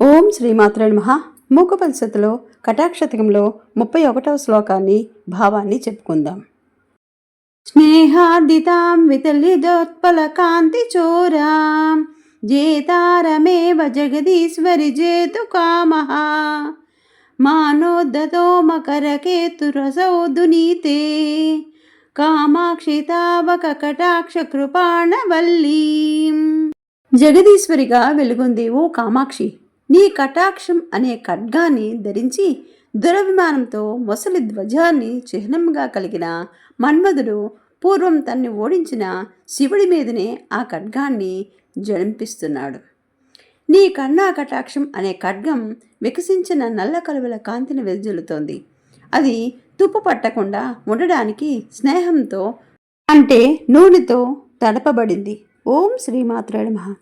ఓం శ్రీమాత్రే మహా మూకపరిషత్తులో కటాక్షతకంలో ముప్పై ఒకటవ శ్లోకాన్ని భావాన్ని చెప్పుకుందాం. స్నేహార్దితాం వితలిదోత్పల కాంతి చోరాం. జేతారమేవ జగదీశ్వరి జేతు కామః. మానోద్దతో మకరకేతురసౌ దునీతే కామాక్షి తావక కటాక్ష కృపాణవల్లీం జగదీశ్వరిగా వెలుగుంది ఓ కామాక్షి. నీ కటాక్షం అనే ఖడ్గాన్ని ధరించి దురభిమానంతో మొసలి ధ్వజాన్ని చిహ్నంగా కలిగిన మన్మధుడు పూర్వం తన్ని ఓడించిన శివుడి మీదనే ఆ ఖడ్గాన్ని జడింపిస్తున్నాడు నీ కన్నా కటాక్షం అనే ఖడ్గం వికసించిన నల్ల కలువల కాంతిని వెదజల్లుతోంది అది తుప్పు పట్టకుండా ఉండడానికి స్నేహంతో అంటే నూనెతో తడపబడింది. ఓం శ్రీమాత్రాడు మహా